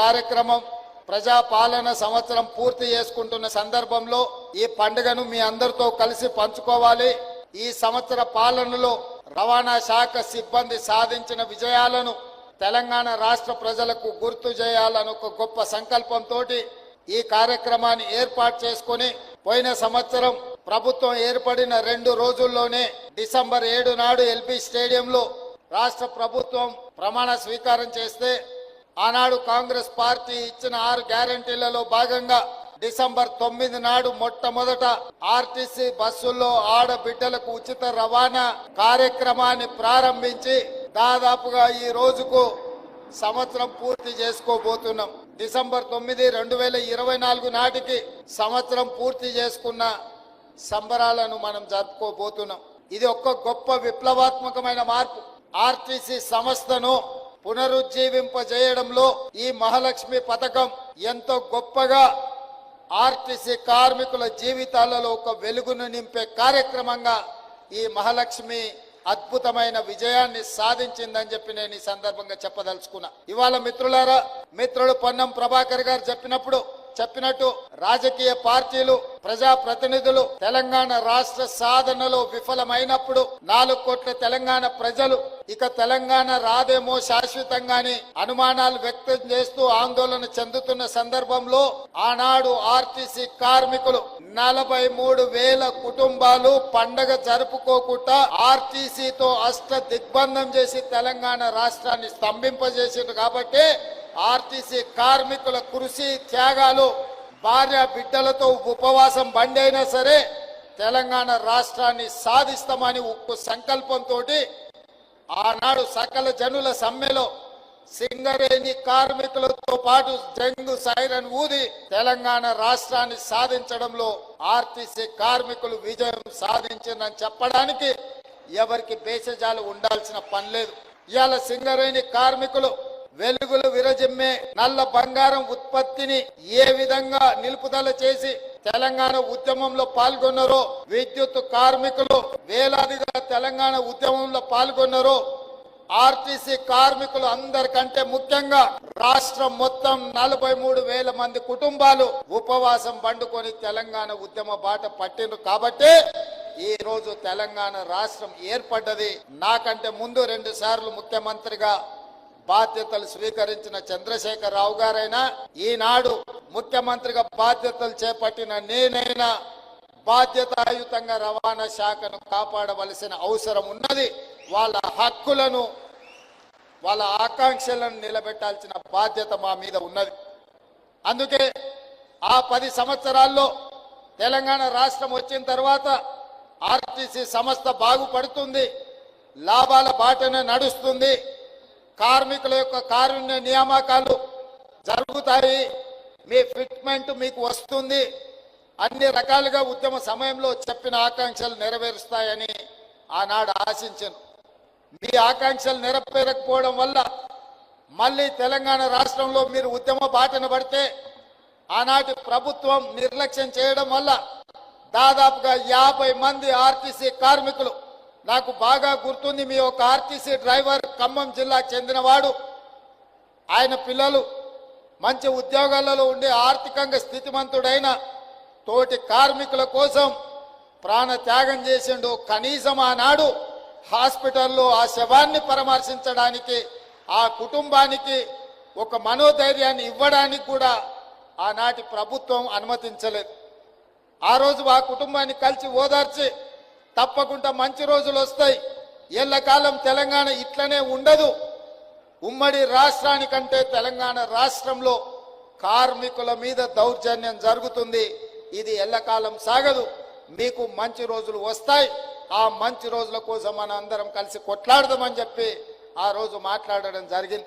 కార్యక్రమం ప్రజాపాలన సంవత్సరం పూర్తి చేసుకుంటున్న సందర్భంలో ఈ పండుగను మీ అందరితో కలిసి పంచుకోవాలి. ఈ సంవత్సర పాలనలో రవాణా శాఖ సిబ్బంది సాధించిన విజయాలను తెలంగాణ రాష్ట్ర ప్రజలకు గుర్తు చేయాలని ఒక గొప్ప సంకల్పంతో ఈ కార్యక్రమాన్ని ఏర్పాటు చేసుకుని పోయిన సంవత్సరం ప్రభుత్వం ఏర్పడిన రెండు రోజుల్లోనే డిసెంబర్ ఏడు నాడు ఎల్బీ స్టేడియంలో రాష్ట్ర ప్రభుత్వం ప్రమాణ స్వీకారం చేస్తే ఆనాడు కాంగ్రెస్ పార్టీ ఇచ్చిన ఆరు గ్యారంటీలలో భాగంగా డిసెంబర్ తొమ్మిది నాడు మొట్టమొదట ఆర్టీసీ బస్సుల్లో ఆడబిడ్డలకు ఉచిత రవాణా కార్యక్రమాన్ని ప్రారంభించి దాదాపుగా ఈ రోజుకు సంవత్సరం పూర్తి చేసుకోబోతున్నాం. డిసెంబర్ తొమ్మిది రెండు వేల ఇరవై నాలుగు నాటికి సంవత్సరం పూర్తి చేసుకున్న సంబరాలను మనం జరుపుకోబోతున్నాం. ఇది ఒక్క గొప్ప విప్లవాత్మకమైన మార్పు. ఆర్టీసీ సంస్థను పునరుజ్జీవింపజేయడంలో ఈ మహాలక్ష్మి పథకం ఎంతో గొప్పగా ఆర్టీసీ కార్మికుల జీవితాలలో ఒక వెలుగును నింపే కార్యక్రమంగా ఈ మహాలక్ష్మి అద్భుతమైన విజయాన్ని సాధించిందని చెప్పి నేను ఈ సందర్భంగా చెప్పదలుచుకున్నా. ఇవాళ మిత్రులారా మిత్రుడు పొన్నం ప్రభాకర్ గారు చెప్పినప్పుడు చెప్పినట్టు రాజకీయ పార్టీలు ప్రజా ప్రతినిధులు తెలంగాణ రాష్ట్ర సాధనలో విఫలమైనప్పుడు నాలుగు కోట్ల తెలంగాణ ప్రజలు ఇక తెలంగాణ రాదేమో శాశ్వతంగాని అనుమానాలు వ్యక్తం చేస్తూ ఆందోళన చెందుతున్న సందర్భంలో ఆనాడు ఆర్టీసీ కార్మికులు నలభై మూడు వేల కుటుంబాలు పండగ జరుపుకోకుండా ఆర్టీసీతో అష్ట దిగ్బంధం చేసి తెలంగాణ రాష్ట్రాన్ని స్తంభింపజేసింది కాబట్టి ఆర్టీసీ కార్మికుల కృషి త్యాగాలు భార్య బిడ్డలతో ఉపవాసం బండి అయినా సరే తెలంగాణ రాష్ట్రాన్ని సాధిస్తామని ఉక్కు సంకల్పంతో ఆనాడు సకల జనుల సమ్మెలో సింగరేణి కార్మికులతో పాటు జంగు సైరన్ ఊది తెలంగాణ రాష్ట్రాన్ని సాధించడంలో ఆర్టీసీ కార్మికులు విజయం సాధించిందని చెప్పడానికి ఎవరికి బేసజాలు ఉండాల్సిన పని లేదు. ఇవాళ సింగరేణి కార్మికులు వెలుగులు విరజిమ్మే నల్ల బంగారం ఉత్పత్తిని ఏ విధంగా నిలుపుదల చేసి తెలంగాణ ఉద్యమంలో పాల్గొన్నారో విద్యుత్ కార్మికులు వేలాదిగా తెలంగాణ ఉద్యమంలో పాల్గొన్నారో ఆర్టీసీ కార్మికులు అందరికంటే ముఖ్యంగా రాష్ట్రం మొత్తం నలభై మూడు వేల మంది కుటుంబాలు ఉపవాసం పండుకొని తెలంగాణ ఉద్యమ బాట పట్టిండ్రు కాబట్టి ఈ రోజు తెలంగాణ రాష్ట్రం ఏర్పడ్డది. నాకంటే ముందు రెండు సార్లు ముఖ్యమంత్రిగా బాధ్యతలు స్వీకరించిన చంద్రశేఖరరావు గారైనా ఈనాడు ముఖ్యమంత్రిగా బాధ్యతలు చేపట్టిన నేనైనా బాధ్యతాయుతంగా రవాణా శాఖను కాపాడవలసిన అవసరం ఉన్నది. వాళ్ళ హక్కులను వాళ్ళ ఆకాంక్షలను నిలబెట్టాల్సిన బాధ్యత మా మీద ఉన్నది. అందుకే ఆ పది సంవత్సరాల్లో తెలంగాణ రాష్ట్రం వచ్చిన తర్వాత ఆర్టీసీ సంస్థ బాగుపడుతుంది లాభాల బాటనే నడుస్తుంది. కార్మికుల యొక్క కారుణ్య నియామకాలు జరుగుతాయి. మీ ఫిట్మెంట్ మీకు వస్తుంది. అన్ని రకాలుగా ఉద్యమ సమయంలో చెప్పిన ఆకాంక్షలు నెరవేరుస్తాయని ఆనాడు ఆశించాను. మీ ఆకాంక్షలు నెరవేరకపోవడం వల్ల మళ్ళీ తెలంగాణ రాష్ట్రంలో మీరు ఉద్యమ బాటన పడితే ఆనాటి ప్రభుత్వం నిర్లక్ష్యం చేయడం వల్ల దాదాపుగా యాభై మంది ఆర్టీసీ కార్మికులు నాకు బాగా గుర్తుంది మీ ఒక ఆర్టీసీ డ్రైవర్ ఖమ్మం జిల్లాకు చెందినవాడు. ఆయన పిల్లలు మంచి ఉద్యోగాలలో ఉండి ఆర్థికంగా స్థితిమంతుడైన తోటి కార్మికుల కోసం ప్రాణ త్యాగం చేసిండు కనీసం ఆనాడు హాస్పిటల్లో ఆ శవాన్ని పరామర్శించడానికి ఆ కుటుంబానికి ఒక మనోధైర్యాన్ని ఇవ్వడానికి కూడా ఆనాటి ప్రభుత్వం అనుమతించలేదు. ఆ రోజు ఆ కుటుంబాన్ని కలిసి ఓదార్చి తప్పకుండా మంచి రోజులు వస్తాయి. ఎల్లకాలం తెలంగాణ ఇట్లనే ఉండదు. ఉమ్మడి రాష్ట్రానికంటే తెలంగాణ రాష్ట్రంలో కార్మికుల మీద దౌర్జన్యం జరుగుతుంది. ఇది ఎల్లకాలం సాగదు. మీకు మంచి రోజులు వస్తాయి. ఆ మంచి రోజుల కోసం మనం అందరం కలిసి కొట్లాడదామని చెప్పి ఆ రోజు మాట్లాడడం జరిగింది.